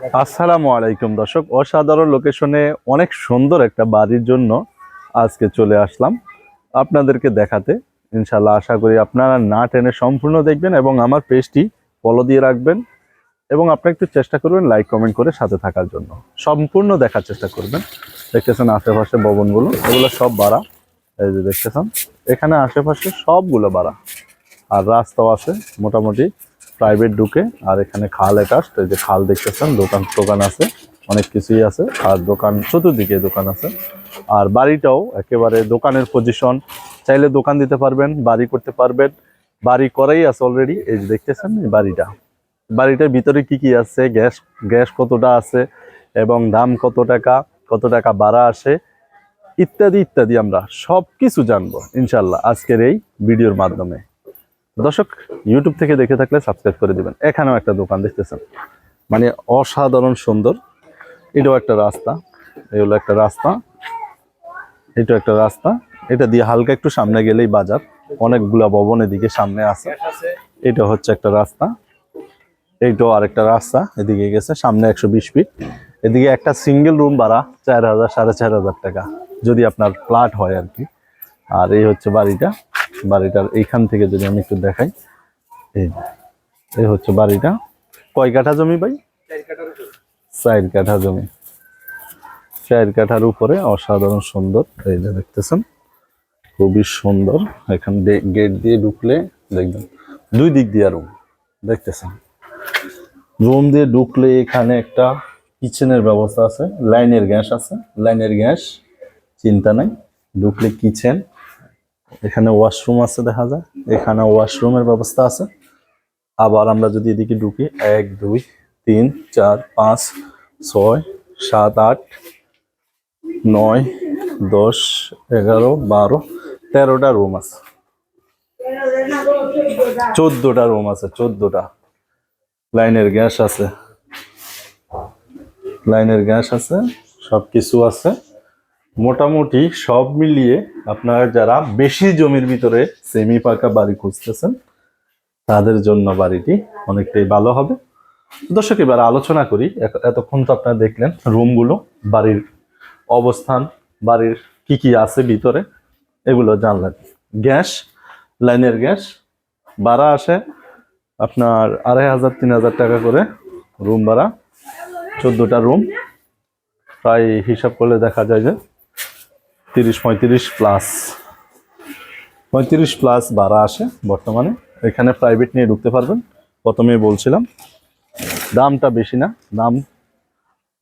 আসসালামু আলাইকুম দর্শক, অসাধারণ লোকেশনে অনেক সুন্দর একটা বাড়ির জন্য আজকে চলে আসলাম আপনাদেরকে দেখাতে। ইনশাল্লাহ আশা করি আপনারা না টেনে সম্পূর্ণ দেখবেন এবং আমার পেজটি ফলো দিয়ে রাখবেন এবং আপনারা একটু চেষ্টা করবেন লাইক কমেন্ট করে সাথে থাকার জন্য। সম্পূর্ণ দেখার চেষ্টা করবেন। দেখতেছেন আশেপাশে ভবনগুলো, এগুলো সব বাড়া এই যে দেখতেছেন, এখানে আশেপাশে সবগুলো বাড়া আর রাস্তাও আছে মোটামুটি। প্রাইভেট ঢুকে, আর এখানে খাল একাস্ট এই যে খাল দেখতেছেন, দোকান টোকান আছে, অনেক কিছুই আছে, আর দোকান, চতুর্দিকে দোকান আছে। আর বাড়িটাও একেবারে দোকানের পজিশন চাইলে দোকান দিতে পারবেন, বাড়ি করতে পারবেন, বাড়ি করাই আছে অলরেডি এই যে দেখতেছেন, এই বাড়িটা। বাড়িটার ভিতরে কি কি আছে, গ্যাস গ্যাস কতটা আছে, এবং দাম কত টাকা কত টাকা বাড়া আসে, ইত্যাদি ইত্যাদি আমরা সব কিছু জানব ইনশাল্লাহ আজকের এই ভিডিওর মাধ্যমে। দর্শক ইউটিউব থেকে দেখে থাকলে সাবস্ক্রাইব করে দিবেন। এখানেও একটা দোকান দেখতেছেন। মানে অসাধারণ সুন্দর। এটাও একটা রাস্তা। এই হলো একটা রাস্তা। এটাও একটা রাস্তা। এটা দিয়ে হালকা একটু সামনে গেলেই বাজার। অনেকগুলা ভবন এদিকে সামনে আছে। এটা হচ্ছে একটা রাস্তা। এইটাও আরেকটা রাস্তা এদিকে গেছে। সামনে একশো বিশ ফিট এদিকে একটা সিঙ্গেল রুম ভাড়া চার হাজার, সাড়ে চার হাজার টাকা। যদি আপনার ফ্ল্যাট হয় আর কি। আর এই হচ্ছে বাড়িটা। বাড়িটার এইখান থেকে যদি আমি একটু দেখাই, এই এই হচ্ছে বাড়িটা। কয় কাঠা জমি ভাই? চার কাঠা জমি। চার কাঠার উপরে অসাধারণ সুন্দর, এই যে দেখতেছেন, খুবই সুন্দর। এখান গেট দিয়ে ঢুকলে দেখবেন, দুই দিক দিয়ে রুম দেখতেছেন। রুম দিয়ে ঢুকলে এখানে একটা কিচেনের ব্যবস্থা আছে, লাইনের গ্যাস আছে, লাইনের গ্যাস, চিন্তা নাই। ঢুকলে কিচেন এখানে ওয়াশরুম আছে দেখা যায়, এখানে ওয়াশরুমের ব্যবস্থা আছে। আবার আমরা যদি এদিকে ঢুকি, এক, দুই, তিন, চার, পাঁচ, ছয়, সাত, আট, নয়, দশ, এগারো, বারো, তেরোটা রুম আছে। চোদ্দটা রুম আছে, চোদ্দটা। লাইনের গ্যাস আছে। লাইনের গ্যাস আছে সব কিছু আছে। মোটামুটি সব মিলিয়ে আপনারা যারা বেশি জমির ভিতরে সেমি পাকা বাড়ি খুঁজতেছেন, তাদের জন্য বাড়িটি অনেকটাই ভালো হবে। দর্শক, এবার আলোচনা করি। এত- এতক্ষণ তো আপনারা দেখলেন রুমগুলো, বাড়ির অবস্থান, বাড়ির কি কি আছে ভিতরে, এগুলো জানলেন। গ্যাস, লাইনের গ্যাস, ভাড়া আসে আপনার আড়াই হাজার, তিন হাজার টাকা করে রুম ভাড়া। চোদ্দোটা রুম। প্রায় হিসাব করলে দেখা যায় যে তিরিশ পঁয়ত্রিশ প্লাস পঁয়ত্রিশ প্লাস ভাড়া আসে বর্তমানে। এখানে প্রাইভেট নিয়ে ঢুকতে পারবেন। প্রথমেই বলছিলাম, দামটা বেশি না। দাম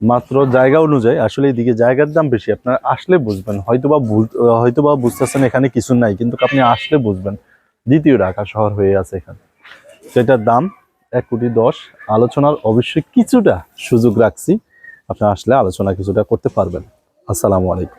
মাত্র জায়গা অনুযায়ী, আসলে এদিকে জায়গার দাম বেশি। আপনার আসলে বুঝবেন। হয়তোবা হয়তোবা বুঝতেছেন এখানে কিছু নাই, কিন্তু আপনি আসলে বুঝবেন। দ্বিতীয় ঢাকা শহর হয়ে আছে এখানে। সেটার দাম এক কোটি দশ। আলোচনার অবশ্যই কিছুটা সুযোগ রাখছি। আপনি আসলে আলোচনা কিছুটা করতে পারবেন। আসসালামু আলাইকুম।